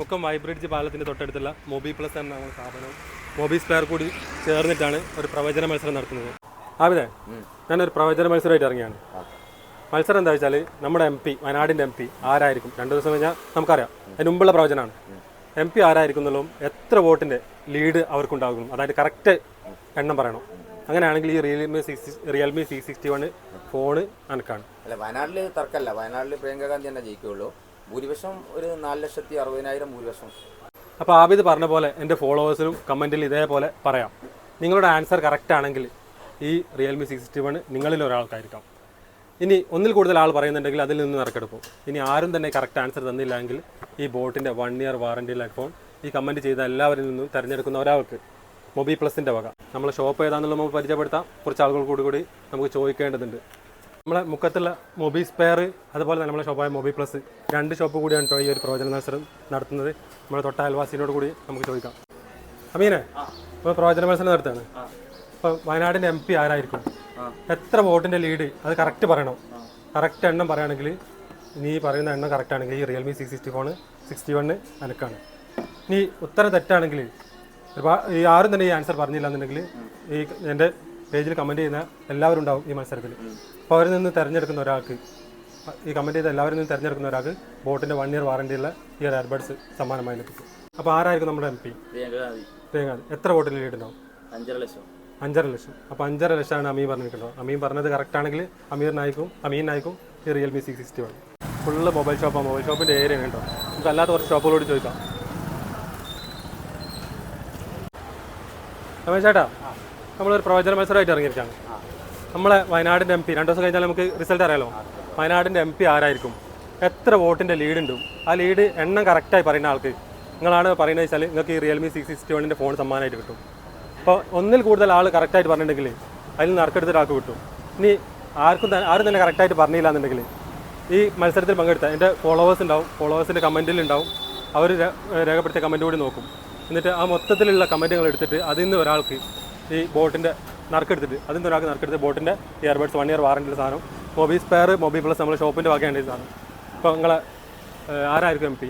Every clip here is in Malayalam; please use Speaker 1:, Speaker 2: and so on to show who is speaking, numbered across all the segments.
Speaker 1: മുക്കം വൈബ്രിഡ്ജ് പാലത്തിന്റെ തൊട്ടടുത്തുള്ള മൊബി പ്ലസ് എന്ന സ്ഥാപനം മൊബി സ്പെയർ കൂടി ചേർന്നിട്ടാണ് ഒരു പ്രവചന മത്സരം നടത്തുന്നത്. ആവിതെ ഞാനൊരു പ്രവചന മത്സരമായിട്ട് ഇറങ്ങിയാണ് മത്സരം എന്താ വെച്ചാൽ നമ്മുടെ എം പി വയനാടിന്റെ എം പി ആരായിരിക്കും? രണ്ട് ദിവസം കഴിഞ്ഞാൽ നമുക്കറിയാം. അതിന് മുമ്പുള്ള പ്രവചനമാണ്. എം പി ആരായിരിക്കും എന്നുള്ളതും എത്ര വോട്ടിന്റെ ലീഡ് അവർക്കുണ്ടാകും? അതായത് കറക്റ്റ് എണ്ണം പറയണം. അങ്ങനെയാണെങ്കിൽ ഈ Realme six Realme C sixty one phone അനക്കാണ്.
Speaker 2: അല്ല വയനാട്ടിൽ തർക്കമല്ല വയനാട്ടിൽ പ്രിയങ്ക ഗാന്ധി തന്നെ ജയിക്കുകയുള്ളൂ. ഭൂരിപക്ഷം ഒരു നാല് ലക്ഷത്തി അറുപതിനായിരം ഭൂരിപക്ഷം.
Speaker 1: അപ്പോൾ ആബിദ് പറഞ്ഞ പോലെ എന്റെ ഫോളോവേഴ്സിനും കമന്റിൽ ഇതേപോലെ പറയാം. നിങ്ങളുടെ ആൻസർ കറക്റ്റ് ആണെങ്കിൽ ഈ റിയൽമി സിക്സ്റ്റി വൺ നിങ്ങളിൽ ഒരാൾക്കായിരിക്കാം. ഇനി ഒന്നിൽ കൂടുതൽ ആൾ പറയുന്നുണ്ടെങ്കിൽ അതിൽ നിന്ന് നറുക്കെടുക്കും ഇനി ആരും തന്നെ കറക്റ്റ് ആൻസർ തന്നില്ലെങ്കിൽ ഈ ബോട്ടിന്റെ വൺ ഇയർ വാറണ്ടി ഫോൺ ഈ കമന്റ് ചെയ്ത എല്ലാവരിൽ നിന്നും തിരഞ്ഞെടുക്കുന്ന ഒരാൾക്ക് മൊബി പ്ലസിന്റെ വക. നമ്മൾ ഷോപ്പ് ഏതാണെന്നുള്ള നമുക്ക് പരിചയപ്പെടുത്താം. കുറച്ച് ആളുകൾ കൂടി കൂടി നമുക്ക് ചോദിക്കേണ്ടതുണ്ട്. നമ്മളെ മുഖത്തുള്ള മൊബി സ്പെയർ അതുപോലെ തന്നെ നമ്മളെ ഷോപ്പായ മൊബി പ്ലസ് രണ്ട് ഷോപ്പ് കൂടിയാണ് കേട്ടോ ഈ ഒരു പ്രവചന മത്സരം നടത്തുന്നത്. നമ്മുടെ തൊട്ട അയൽവാസിനോട് കൂടി നമുക്ക് ചോദിക്കാം. അമീനെ ഇപ്പോൾ പ്രവചന മത്സരം നടത്തുകയാണ് ഇപ്പോൾ വയനാടിന്റെ എം പി ആരായിരിക്കും? എത്ര വോട്ടിന്റെ ലീഡ് അത് കറക്റ്റ് പറയണം. കറക്റ്റ് എണ്ണം പറയുകയാണെങ്കിൽ നീ പറയുന്ന എണ്ണം കറക്റ്റ് ആണെങ്കിൽ ഈ Realme six sixty phone sixty one അനക്കാണ്. നീ ഉത്തരം തെറ്റാണെങ്കിൽ ഈ ആരും തന്നെ ഈ ആൻസർ പറഞ്ഞില്ല എന്നുണ്ടെങ്കിൽ ഈ എന്റെ പേജിൽ കമന്റ് ചെയ്യുന്ന എല്ലാവരും ഉണ്ടാവും ഈ മത്സരത്തിൽ. അപ്പോൾ അവരിൽ നിന്ന് തിരഞ്ഞെടുക്കുന്ന ഒരാൾക്ക് ഈ കമന്റ് ചെയ്ത എല്ലാവരിൽ നിന്ന് തിരഞ്ഞെടുക്കുന്ന ഒരാൾക്ക് ബോട്ടിന്റെ വൺ ഇയർ വാറണ്ടിയുള്ള ഈ ഒരു എയർബഡ്സ് സമ്മാനമായി ലഭിക്കും. അപ്പോൾ ആരായിരിക്കും നമ്മുടെ എം പി
Speaker 3: പ്രിയങ്ക
Speaker 1: എത്ര വോട്ടിൽ ലീഡ് ഉണ്ടാവും?
Speaker 3: അഞ്ചര ലക്ഷം.
Speaker 1: അഞ്ചര ലക്ഷം. അപ്പോൾ അഞ്ചര ലക്ഷമാണ് അമീൻ പറഞ്ഞിരിക്കുന്നത് അമീൻ പറഞ്ഞത് കറക്റ്റ് ആണെങ്കിൽ അമീറിനായിരിക്കും അമീനായിരിക്കും ഈ Realme six sixty one full mobile ഷോപ്പാണ് മൊബൈൽ ഷോപ്പിന്റെ ഏരിയ കേട്ടോ. നമുക്ക് അല്ലാത്ത കുറച്ച് ഷോപ്പുകളോട് ചോദിക്കാം. രമേശ് ചേട്ടാ നമ്മളൊരു പ്രവചന മത്സരമായിട്ട് ഇറങ്ങിയിരിക്കുകയാണ് നമ്മളെ വയനാടിന്റെ എം പി. രണ്ട് ദിവസം കഴിഞ്ഞാൽ നമുക്ക് റിസൾട്ട് അറിയാലോ? വയനാടിന്റെ എം പി ആരായിരിക്കും? എത്ര വോട്ടിന്റെ ഉണ്ട്? ആ ലീഡ് എണ്ണം കറക്റ്റായി പറയുന്ന ആൾക്ക് നിങ്ങളാണ് പറയുന്നത് വെച്ചാൽ നിങ്ങൾക്ക് ഈ റിയൽമി സിക്സ് സിക്സ്റ്റി വണ്ണിന്റെ ഫോൺ സമ്മാനമായിട്ട് കിട്ടും. അപ്പോൾ ഒന്നിൽ കൂടുതൽ ആൾ കറക്റ്റായിട്ട് പറഞ്ഞിട്ടുണ്ടെങ്കിൽ അതിൽ നറുക്കെടുത്തിട്ട് ആൾക്ക് കിട്ടും. ഇനി ആർക്കും തന്നെ ആരും തന്നെ കറക്റ്റായിട്ട് പറഞ്ഞില്ല എന്നുണ്ടെങ്കിൽ ഈ മത്സരത്തിൽ പങ്കെടുത്ത എന്റെ ഫോളോവേഴ്സ് ഉണ്ടാവും. ഫോളോവേഴ്സിന്റെ കമന്റിൽ ഉണ്ടാവും. അവർ രേഖപ്പെടുത്തിയ കമന്റ് കൂടി നോക്കും. എന്നിട്ട് ആ മൊത്തത്തിലുള്ള കമന്റുകൾ എടുത്തിട്ട് അതിൽ നിന്ന് ഒരാൾക്ക് ഈ ബോട്ടിന്റെ നറുക്കെടുത്തിട്ട്. അതിന്റെ ഒരാൾക്ക് നറുക്കെടുത്ത് ബോട്ടിന്റെ ഇയർബഡ്സ് വൺ ഇയർ വാറണ്ടിയുള്ള സാധനം. മൊബി സ്പെയർ മൊബി പ്ലസ് നമ്മുടെ ഷോപ്പിന്റെ ഈ സാധനം. അപ്പോൾ നിങ്ങളെ ആരായിരിക്കും എം പി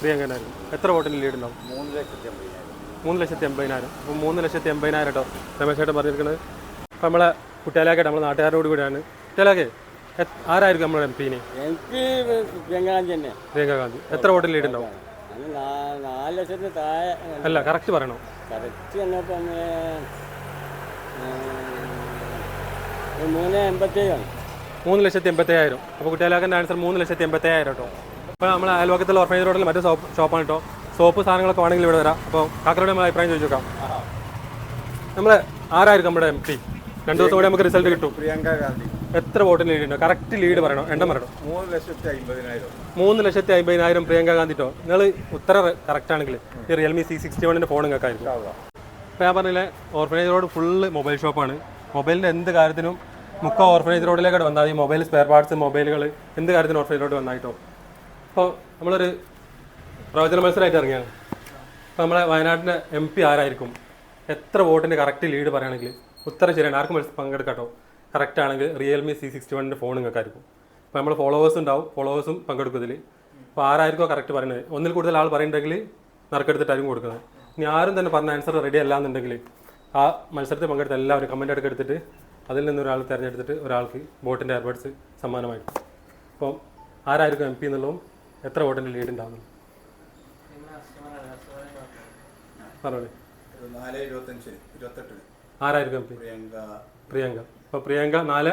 Speaker 1: പ്രിയങ്കനായിരുന്നു എത്ര വോട്ടിന് ലീഡ് ഉണ്ടാവും?
Speaker 4: മൂന്ന് ലക്ഷത്തി അമ്പതിനായിരം.
Speaker 1: മൂന്ന് ലക്ഷത്തി എൺപതിനായിരം അപ്പോൾ മൂന്ന് ലക്ഷത്തി എൺപതിനായിരം കേട്ടോ രമേശ് ചേട്ടൻ പറഞ്ഞിരിക്കുന്നത് അപ്പോൾ നമ്മളെ കുട്ടിയാലാക്കട്ടെ നമ്മളെ നാട്ടുകാരോട് കൂടിയാണ്. കുട്ടിയാലാക്കെ ആരായിരിക്കും നമ്മുടെ എം പിന്
Speaker 3: എം പി പ്രിയങ്ക ഗാന്ധി തന്നെ.
Speaker 1: പ്രിയങ്ക ഗാന്ധി എത്ര വോട്ടിന് ലീഡ് ഉണ്ടാവും?
Speaker 3: അത് നാ- നാല് ലക്ഷത്തിന് താഴെ
Speaker 1: അല്ല കറക്റ്റ് പറയണോ?
Speaker 3: കറക്റ്റ് വന്നപ്പോൾ ഒന്ന് മൂന്ന് എൺപത്തേഴാണ്.
Speaker 1: മൂന്ന് ലക്ഷത്തി എൺപത്തയ്യായിരം അപ്പോൾ കുട്ടിയാലാക്കന്റെ ആൻസർ മൂന്ന് ലക്ഷത്തി എൺപത്തയ്യായിരം കേട്ടോ അപ്പോൾ നമ്മൾ അയൽവക്കത്തുള്ള ഓർഫനേജ് റോഡിൽ മറ്റേ ഷോപ്പ് ഷോപ്പാണ് കേട്ടോ സോപ്പ് സാധനങ്ങളൊക്കെ വേണമെങ്കിൽ ഇവിടെ വരാം. അപ്പോൾ കാക്കറോട് നമ്മൾ അഭിപ്രായം ചോദിച്ചു നോക്കാം നമ്മൾ ആരായിരിക്കും നമ്മുടെ എം പി? രണ്ടു ദിവസം കൂടി നമുക്ക് റിസൾട്ട് കിട്ടും.
Speaker 4: പ്രിയങ്ക ഗാന്ധി.
Speaker 1: എത്ര വോട്ടിന് ലീഡ് ഉണ്ടോ? കറക്റ്റ് ലീഡ് പറയണോ? എണ്ണം പറയണം?
Speaker 4: മൂന്ന് ലക്ഷത്തി അമ്പതിനായിരം.
Speaker 1: മൂന്ന് ലക്ഷത്തി അമ്പതിനായിരം പ്രിയങ്ക ഗാന്ധിട്ടോ. നിങ്ങൾ ഉത്തരം കറക്റ്റ് ആണെങ്കിൽ ഈ റിയൽമി സി സിക്സ്റ്റി വണ്ണിന്റെ ഫോൺ നിങ്ങൾക്കായിരിക്കും. അപ്പോൾ ഞാൻ പറഞ്ഞില്ലേ ഓർഫനേജ് റോഡ് ഫുള്ള് മൊബൈൽ ഷോപ്പാണ് മൊബൈലിന്റെ എന്ത് കാര്യത്തിനും മുക്ക ഓർഫനേജ് റോഡിലേക്കാണ് വന്നാൽ ഈ മൊബൈൽ സ്പെയർ പാർട്സ് മൊബൈലുകൾ എന്ത് കാര്യത്തിനും ഓർഫനേജ് റോഡ് വന്നായിട്ടോ. അപ്പോൾ നമ്മളൊരു പ്രവചന മത്സരമായിട്ട് ഇറങ്ങിയാണ് അപ്പോൾ നമ്മളെ വയനാട്ടിന്റെ എം പി ആരായിരിക്കും? എത്ര വോട്ടിന്റെ കറക്റ്റ് ലീഡ് പറയുകയാണെങ്കിൽ ഉത്തരം ശരിയാണ്. ആർക്കും പങ്കെടുക്കാട്ടോ. കറക്റ്റ് ആണെങ്കിൽ റിയൽമി സി സിക്സ്റ്റി വണ്ണിന്റെ ഫോൺ നിങ്ങൾക്കായിരിക്കും. അപ്പോൾ നമ്മൾ ഫോളോവേഴ്സ് ഉണ്ടാവും ഫോളോവേഴ്സും പങ്കെടുക്കും ഇതിൽ അപ്പോൾ ആരായിരിക്കും കറക്റ്റ് പറയുന്നത്? ഒന്നിൽ കൂടുതൽ ആൾ പറയുന്നുണ്ടെങ്കിൽ നറുക്കെടുത്തിട്ടായിരിക്കും കൊടുക്കുന്നത്. ഇനി ആരും തന്നെ പറഞ്ഞ ആൻസർ റെഡി അല്ല എന്നുണ്ടെങ്കിൽ ആ മത്സരത്തിൽ പങ്കെടുത്ത എല്ലാവരും കമന്റ് ഒക്കെ എടുത്തിട്ട് അതിൽ നിന്ന് ഒരാൾ തിരഞ്ഞെടുത്തിട്ട് ഒരാൾക്ക് ബോട്ടിന്റെ എയർബഡ്സ് സമ്മാനമായിട്ട് അപ്പം ആരായിരിക്കും എം പി എന്നുള്ളതും എത്ര വോട്ടിന്റെ ലീഡ് ഉണ്ടാകുന്നു പറഞ്ഞോളൂ. ആരായിരിക്കും എം പി
Speaker 4: പ്രിയങ്ക.
Speaker 1: പ്രിയങ്ക. അപ്പോൾ പ്രിയങ്ക നാല്?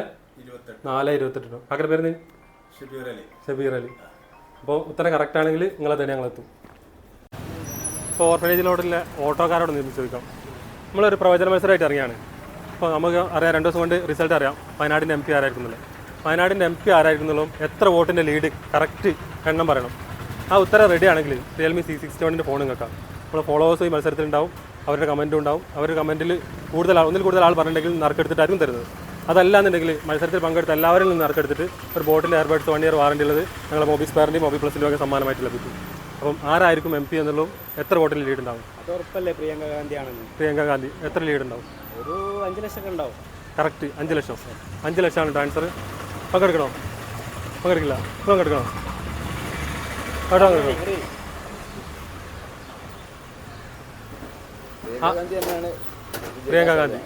Speaker 1: നാല് ഇരുപത്തെട്ടോ കാക്കര പേര്
Speaker 4: ഷെബീർ അലി.
Speaker 1: അപ്പോൾ ഉത്തരം കറക്റ്റ് ആണെങ്കിൽ നിങ്ങൾ തന്നെ ഞങ്ങളെത്തും. ഇപ്പോൾ ഓർഫനേജിലോടുള്ള ഓട്ടോക്കാരോട് നിന്ന് ചോദിക്കാം. നമ്മളൊരു പ്രവചന മത്സരമായിട്ട് ഇറങ്ങിയാണ്. അപ്പോൾ നമുക്ക് അറിയാം രണ്ട് ദിവസം കൊണ്ട് റിസൾട്ട് അറിയാം. വയനാടിന്റെ എം പി ആരായിരിക്കുന്നുള്ളത്. വയനാടിന്റെ എം പി ആരായിരിക്കുന്നുള്ളതും എത്ര വോട്ടിന്റെ ലീഡ് കറക്റ്റ് എണ്ണം പറയണം. ആ ഉത്തരം റെഡി ആണെങ്കിൽ റിയൽമി സി സിക്സ്റ്റി വണ്ണിന്റെ ഫോണും കേൾക്കാം. നമ്മൾ ഫോളോവേഴ്സ് ഈ മത്സരത്തിലുണ്ടാവും. അവരുടെ കമന്റും ഉണ്ടാവും. അവരുടെ കമന്റിൽ കൂടുതൽ ഒന്നിൽ കൂടുതൽ ആൾ പറഞ്ഞിട്ടുണ്ടെങ്കിൽ നറുക്കെടുത്തിട്ടായിരിക്കും തരുന്നത്. അതല്ല എന്നുണ്ടെങ്കിൽ മത്സരത്തിൽ പങ്കെടുത്ത എല്ലാവരിൽ നിന്ന് ഇറക്കെടുത്തിട്ട് ഒരു ബോട്ടിൽ എയർബഡ്സ് വൺ ഇയർ വാറണ്ടി ഉള്ളത് ഞങ്ങളുടെ മൊബി സ്പെയറിന്റെയും മൊബി പ്ലസിന്റെ ഒക്കെ സമ്മാനമായിട്ട് ലഭിക്കും. അപ്പം ആരായിരിക്കും എം പി എന്നുള്ളതും എത്ര വോട്ടിൽ ലീഡ് ഉണ്ടാവും?
Speaker 3: പ്രിയങ്ക ഗാന്ധി ആണെന്ന്
Speaker 1: പ്രിയങ്ക ഗാന്ധി എത്ര ലീഡ് ഉണ്ടാവും?
Speaker 3: ഒരു അഞ്ച് ലക്ഷം ഉണ്ടാവും.
Speaker 1: കറക്റ്റ് അഞ്ച് ലക്ഷം. അഞ്ച് ലക്ഷമാണ് ഡാൻസർ പങ്കെടുക്കണോ? പങ്കെടുക്കില്ല. പങ്കെടുക്കണോ? കേട്ടോ
Speaker 3: തന്നെയാണ്
Speaker 1: പ്രിയങ്ക ഗാന്ധി.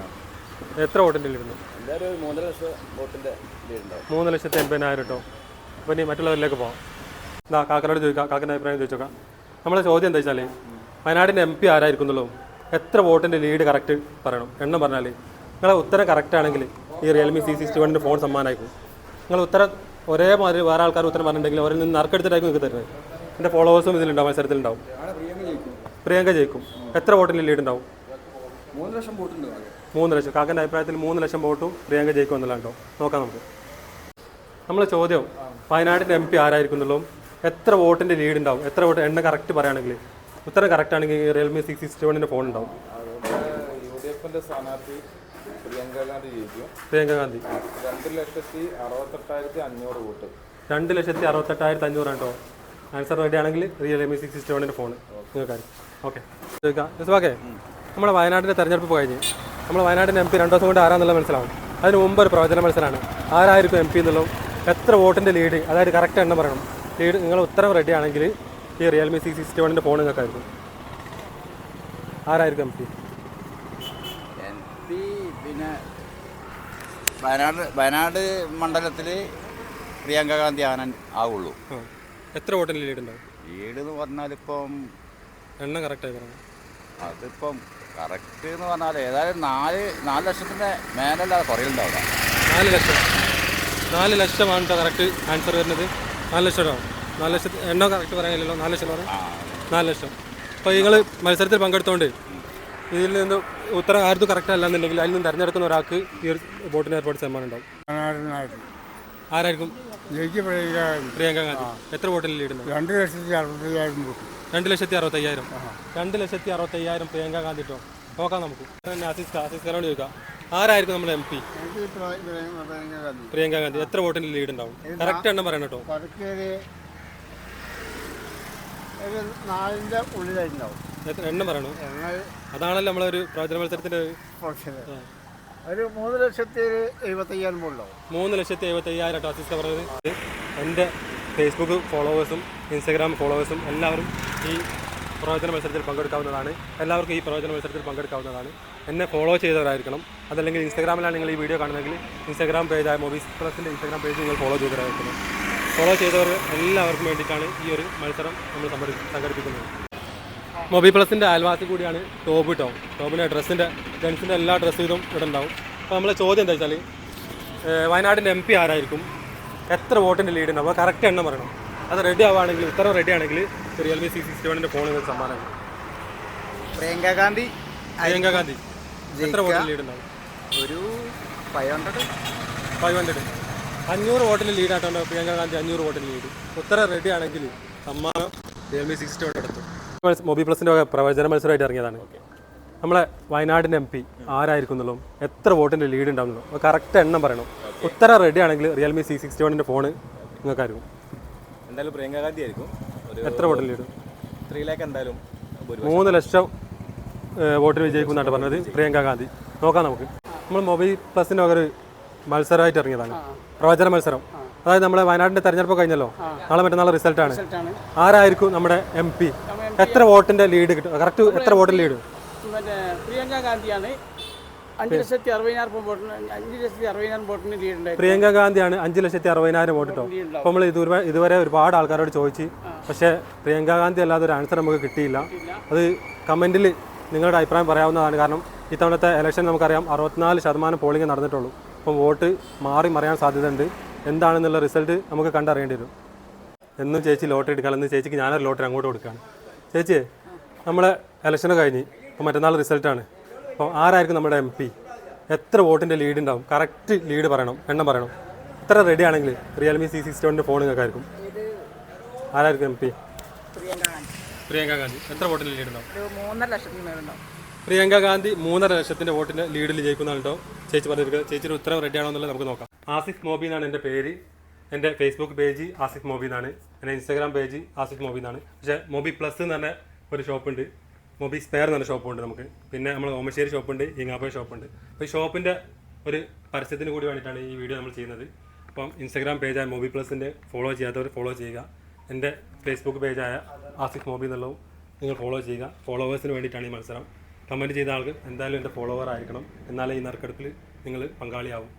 Speaker 1: എത്ര
Speaker 3: ഓട്ടിന്റെ ഉണ്ടാവും
Speaker 1: മൂന്ന് ലക്ഷത്തി എൺപതിനായിരം കേട്ടോ. അപ്പോൾ ഇനി മറ്റുള്ളവരിലേക്ക് പോകാം ഇതാ കാക്കനോട് ചോദിക്കാം കാക്കന്റെ അഭിപ്രായം ചോദിച്ചോക്കാം. നമ്മളെ ചോദ്യം എന്താ വെച്ചാൽ വയനാടിന്റെ എം പി ആരായിരിക്കുന്നുള്ളൂ? എത്ര വോട്ടിന്റെ ലീഡ് കറക്റ്റ് പറയണം? എണ്ണം പറഞ്ഞാൽ നിങ്ങളെ ഉത്തരം കറക്റ്റ് ആണെങ്കിൽ ഈ റിയൽമി സി സിക്സ്റ്റി വണ്ണിന്റെ ഫോൺ സമ്മാനമായിരിക്കും. നിങ്ങൾ ഉത്തരം ഒരേമാതിരി വേറെ ആൾക്കാർ ഉത്തരം പറഞ്ഞിട്ടുണ്ടെങ്കിൽ അവരിൽ നിന്ന് നറുക്കെടുത്തിട്ടായിരിക്കും നിങ്ങൾക്ക് തരുന്നത്. എന്റെ ഫോളോവേഴ്സും ഇതിലുണ്ടാവും മത്സരത്തിലുണ്ടാവും. പ്രിയങ്ക ജയിക്കും. എത്ര വോട്ടിന്റെ ലീഡ് ഉണ്ടാവും?
Speaker 4: മൂന്ന് ലക്ഷം വോട്ടുണ്ട്
Speaker 1: മൂന്ന് ലക്ഷം. കാക്കന്റെ അഭിപ്രായത്തിൽ മൂന്ന് ലക്ഷം വോട്ടും പ്രിയങ്ക ജയിക്കും എന്നുള്ളതാണ് കേട്ടോ. നോക്കാം നമുക്ക്. നമ്മളെ ചോദ്യം വയനാടിന്റെ എം പി ആരായിരിക്കുന്നുള്ളൂ എത്ര വോട്ടിന്റെ ലീഡ് ഉണ്ടാവും? എത്ര വോട്ട് എണ്ണ കറക്റ്റ് പറയുകയാണെങ്കിൽ? ഉത്തരം കറക്റ്റ് ആണെങ്കിൽ റിയൽമി സിക്സ് സിക്സ്റ്റി വണ്ണിന്റെ ഫോൺ ഉണ്ടാവും.
Speaker 5: പ്രിയങ്ക ഗാന്ധി ജയിക്കും.
Speaker 1: പ്രിയങ്ക ഗാന്ധി.
Speaker 5: രണ്ട് ലക്ഷത്തി അറുപത്തെട്ടായിരത്തി അഞ്ഞൂറ് വോട്ട്.
Speaker 1: രണ്ട് ലക്ഷത്തി അറുപത്തെട്ടായിരത്തി അഞ്ഞൂറ് കേട്ടോ. ആൻസർ റെഡി ആണെങ്കിൽ റിയൽമി സിക്സ് സിക്സ്റ്റി വണ്ണിന്റെ ഫോൺ നിങ്ങൾക്കായിരിക്കും ഓക്കെ ചോദിക്കാം. ഓക്കെ നമ്മുടെ വയനാട്ടിലെ തെരഞ്ഞെടുപ്പ് കഴിഞ്ഞ് നമ്മൾ വയനാടിന്റെ എം പി രണ്ട് ദിവസം കൊണ്ട് ആരാന്നുള്ള മനസ്സിലാവും. അതിന് മുമ്പ് ഒരു പ്രവചന മത്സരമാണ്. ആരായിരിക്കും എം പി എന്നുള്ളതും എത്ര വോട്ടിന്റെ ലീഡ് അതായത് കറക്റ്റ് എണ്ണം പറയണം. ലീഡ് നിങ്ങൾ ഉത്തരം റെഡി ആണെങ്കിൽ ഈ റിയൽമി സിക്സ് സിക്സ്റ്റി വണ്ണിന്റെ ഫോൺ നിങ്ങൾക്കായിരിക്കും. ആരായിരിക്കും എം പി?
Speaker 6: എം പി പിന്നെ വയനാട് വയനാട് മണ്ഡലത്തിൽ പ്രിയങ്ക ഗാന്ധി ആനൻ ആവുള്ളൂ.
Speaker 1: എത്ര വോട്ടിന്റെ ലീഡ് ഉണ്ടാവും?
Speaker 6: ലീഡ് എന്ന് പറഞ്ഞാൽ ഇപ്പം
Speaker 1: എണ്ണം കറക്റ്റായി പറയണം.
Speaker 6: അതിപ്പം കറക്റ്റ് എന്ന് പറഞ്ഞാൽ ഏതായാലും നാല് നാല് ലക്ഷത്തിന്റെ മേലല്ലാതെ കുറയുണ്ടാവില്ല
Speaker 1: നാല് ലക്ഷം. നാല് ലക്ഷമാണ് കേട്ടോ കറക്റ്റ് ആൻസർ വരുന്നത്. നാല് ലക്ഷം രൂപ നാല് ലക്ഷത്തി എണ്ണോ കറക്റ്റ് പറയാനില്ലല്ലോ നാല് ലക്ഷം പറയാം നാല് ലക്ഷം. അപ്പോൾ നിങ്ങൾ മത്സരത്തിൽ പങ്കെടുത്തോണ്ട് ഇതിൽ നിന്ന് ഉത്തരം ആർക്കും കറക്റ്റ് അല്ലാന്നുണ്ടെങ്കിൽ അതിൽ നിന്ന് തിരഞ്ഞെടുക്കുന്ന ഒരാൾക്ക് ഈ ഒരു ബോട്ടിന് ഏർപ്പാട് സമ്മാനം ഉണ്ടാവും ആരായിരിക്കും? പ്രിയങ്ക ഗാന്ധി. എത്ര വോട്ടിൽ ലീഡ്
Speaker 4: രണ്ട് ലക്ഷത്തി അറുപത്തയ്യായിരം വോട്ട്.
Speaker 1: രണ്ട് ലക്ഷത്തി അറുപത്തയ്യായിരം രണ്ട് ലക്ഷത്തി അറുപത്തയ്യായിരം പ്രിയങ്ക ഗാന്ധി കേട്ടോ നോക്കാം നമുക്ക്. ആസിസ് ആസിസ് ഖാനോട് ചോദിക്കാം. ആരായിരിക്കും നമ്മുടെ എം പി? പ്രിയങ്ക ഗാന്ധി. എത്ര വോട്ടിന് ലീഡ് ഉണ്ടാവും? കറക്റ്റ് എണ്ണം പറയണം കേട്ടോ. എണ്ണം പറയണു? അതാണല്ലോ നമ്മളൊരു പ്രവചന മത്സരത്തിന്റെ
Speaker 4: ഒരു മൂന്ന് ലക്ഷത്തി എഴുപത്തയ്യായിരം
Speaker 1: മൂന്ന് ലക്ഷത്തി എഴുപത്തി അയ്യായിരം ടാസിസ് പറഞ്ഞത് എന്റെ ഫേസ്ബുക്ക് ഫോളോവേഴ്സും ഇൻസ്റ്റാഗ്രാം ഫോളോവേഴ്സും എല്ലാവരും ഈ പ്രവചന മത്സരത്തിൽ പങ്കെടുക്കാവുന്നതാണ്. എല്ലാവർക്കും ഈ പ്രവചന മത്സരത്തിൽ പങ്കെടുക്കാവുന്നതാണ്. എന്നെ ഫോളോ ചെയ്തവരായിരിക്കണം. അതല്ലെങ്കിൽ ഇൻസ്റ്റാഗ്രാമിലാണ് നിങ്ങൾ ഈ വീഡിയോ കാണുന്നതെങ്കിൽ ഇൻസ്റ്റാഗ്രാം പേജായ മൊബീസ് പ്ലസിന്റെ ഇൻസ്റ്റാഗ്രാം പേജ് നിങ്ങൾ ഫോളോ ചെയ്തവരായിരിക്കണം. ഫോളോ ചെയ്തവർ എല്ലാവർക്കും വേണ്ടിയിട്ടാണ് ഈ ഒരു മത്സരം നമ്മൾ സംഘടി- സംഘടിപ്പിക്കുന്നത്. മൊബി പ്ലസിന്റെ അയൽവാസി കൂടിയാണ് ടോബ് ടോം. ടോബിന്റെ ഡ്രസ്സിന്റെ ജെൻസിന്റെ എല്ലാ ഡ്രസ്സും ഇതും ഇവിടെ ഉണ്ടാവും. അപ്പോൾ നമ്മളെ ചോദ്യം എന്താ വെച്ചാൽ വയനാടിന്റെ എം പി ആരായിരിക്കും? എത്ര വോട്ടിന്റെ ലീഡ് ഉണ്ടാവും? കറക്റ്റ് എണ്ണം പറയണം. അത് റെഡി ആവുകയാണെങ്കിൽ ഉത്തരം റെഡി ആണെങ്കിൽ റിയൽമി സി സിക്സ്റ്റി വണ്ണിന്റെ ഫോൺ നിങ്ങൾക്ക് സമ്മാനം.
Speaker 6: പ്രിയങ്ക ഗാന്ധി.
Speaker 1: പ്രിയങ്ക ഗാന്ധി. എത്ര വോട്ടിന് ലീഡ് ഉണ്ടാവും?
Speaker 6: ഒരു ഫൈവ് ഹൺഡ്രഡ്
Speaker 1: ഫൈവ് ഹൺഡ്രഡ് അഞ്ഞൂറ് വോട്ടിന് ലീഡ് ആട്ടോ പ്രിയങ്ക ഗാന്ധി അഞ്ഞൂറ് വോട്ടിന് ലീഡ് ഉത്തര റെഡി ആണെങ്കിൽ സമ്മാനം റിയൽമി സിക്സ്റ്റി വൺ എടുത്തു മൊബി പ്ലസിന്റെ പ്രവചന മത്സരമായിട്ട് ഇറങ്ങിയതാണ്. നമ്മളെ വയനാടിന്റെ എം പി ആരായിരിക്കും എന്നുള്ളതും എത്ര വോട്ടിന്റെ ലീഡ് ഉണ്ടാവുന്നുള്ളൂ കറക്റ്റ് എണ്ണം പറയണം. ഉത്തര റെഡി ആണെങ്കിൽ റിയൽമി സി സിക്സ്റ്റി വണ്ണിന്റെ ഫോണ് നിങ്ങൾക്കായിരിക്കും
Speaker 5: എന്തായാലും പ്രിയങ്ക ഗാന്ധി ആയിരിക്കും.
Speaker 1: എത്ര വോട്ടിൽ ലീഡ്
Speaker 5: ത്രീ ലാക്ക് എന്തായാലും
Speaker 1: മൂന്ന് ലക്ഷം വോട്ടിൽ വോട്ടിന് വിജയിക്കുമെന്നാണ് പറഞ്ഞത് പ്രിയങ്ക ഗാന്ധി. നോക്കാം നമുക്ക്. നമ്മൾ മൊബൈൽ പ്ലസിന്റെ ഒരു മത്സരമായിട്ട് ഇറങ്ങിയതാണ്. പ്രവചന മത്സരം. അതായത് നമ്മുടെ വയനാടിന്റെ തെരഞ്ഞെടുപ്പ് കഴിഞ്ഞല്ലോ. നാളെ മറ്റന്നാൾ റിസൾട്ടാണ് ആരായിരിക്കും നമ്മുടെ എം പി? എത്ര വോട്ടിന്റെ ലീഡ് കിട്ടും? കറക്റ്റ് എത്ര വോട്ടിന്റെ ലീഡ്
Speaker 3: പ്രിയങ്ക ഗാന്ധിയാണ് അഞ്ച് ലക്ഷത്തി അറുപതിനായിരം വോട്ടിന് അഞ്ച് ലക്ഷത്തി അറുപതിനായിരം വോട്ടിന് ലീഡ്
Speaker 1: പ്രിയങ്ക ഗാന്ധിയാണ് അഞ്ച് ലക്ഷത്തി അറുപതിനായിരം വോട്ട് കേട്ടോ അപ്പോൾ നമ്മൾ ഇതുവരെ ഇതുവരെ ഒരുപാട് ആൾക്കാരോട് ചോദിച്ചു പക്ഷെ പ്രിയങ്ക ഗാന്ധി അല്ലാതെ ഒരു ആൻസർ നമുക്ക് കിട്ടിയില്ല. അത് കമന്റിൽ നിങ്ങളുടെ അഭിപ്രായം പറയാവുന്നതാണ്. കാരണം ഇത്തവണത്തെ ഇലക്ഷൻ നമുക്കറിയാം അറുപത്തിനാല് ശതമാനം പോളിംഗ് നടന്നിട്ടുള്ളൂ. അപ്പം വോട്ട് മാറി മറിയാൻ സാധ്യതയുണ്ട്. എന്താണെന്നുള്ള റിസൾട്ട് നമുക്ക് കണ്ടറിയേണ്ടി വരും. എന്നും ചേച്ചി ലോട്ടറി എടുക്കാൻ എന്ന് ചേച്ചിക്ക് ഞാനൊരു ലോട്ടറി അങ്ങോട്ട് കൊടുക്കുകയാണ്. ചേച്ചി നമ്മളെ ഇലക്ഷൻ കഴിഞ്ഞ് അപ്പോൾ മറ്റന്നാൾ റിസൾട്ടാണ് അപ്പോൾ ആരായിരിക്കും നമ്മുടെ എം പി? എത്ര വോട്ടിന്റെ ലീഡ് ഉണ്ടാവും? കറക്റ്റ് ലീഡ് പറയണം എണ്ണം പറയണം. എത്ര റെഡി ആണെങ്കിൽ റിയൽമി സി സിക്സ്റ്റി വണ്ണിന്റെ ഫോൺ നിങ്ങൾക്കായിരിക്കും. ആരായിരിക്കും എം പി? പ്രിയങ്ക ഗാന്ധി. എത്ര വോട്ടിന്റെ ലീഡ് ഉണ്ടാവും? പ്രിയങ്ക ഗാന്ധി മൂന്നര ലക്ഷത്തിന്റെ വോട്ടിന്റെ ലീഡിൽ ജയിക്കുന്നുണ്ടോ ചേച്ചി പറഞ്ഞിരിക്കുക ചേച്ചിയുടെ ഉത്തരം റെഡി ആണോ എന്നുള്ളത് നമുക്ക് നോക്കാം. ആസിഫ് മോബി എന്നാണ് എന്റെ പേര്. എന്റെ ഫേസ്ബുക്ക് പേജ് ആസിഫ് മോബി എന്നാണ്. എന്റെ ഇൻസ്റ്റാഗ്രാം പേജ് ആസിഫ് മോബി എന്നാണ്. പക്ഷേ മോബി പ്ലസ് എന്ന് പറഞ്ഞ ഒരു ഷോപ്പുണ്ട് മൊബി സ്പെയർ എന്ന് ഷോപ്പുണ്ട് നമുക്ക്. പിന്നെ നമ്മൾ ഓമശ്ശേരി ഷോപ്പുണ്ട് ഈങ്ങാപ്പുഴ ഷോപ്പുണ്ട് അപ്പോൾ ഈ ഷോപ്പിന്റെ ഒരു പരസ്യത്തിന് കൂടി വേണ്ടിയിട്ടാണ് ഈ വീഡിയോ നമ്മൾ ചെയ്യുന്നത്. അപ്പം ഇൻസ്റ്റാഗ്രാം പേജായ മൊബി പ്ലസിന്റെ ഫോളോ ചെയ്യാത്തവർ ഫോളോ ചെയ്യുക. എന്റെ ഫേസ്ബുക്ക് പേജായ ആസിഫ് മൊബി എന്നുള്ളതും നിങ്ങൾ ഫോളോ ചെയ്യുക. ഫോളോവേഴ്സിന് വേണ്ടിയിട്ടാണ് ഈ മത്സരം. കമന്റ് ചെയ്ത ആൾക്ക് എന്തായാലും എന്റെ ഫോളോവർ ആയിരിക്കണം. എന്നാലേ ഈ നറുക്കെടുപ്പിൽ നിങ്ങൾ പങ്കാളിയാവും.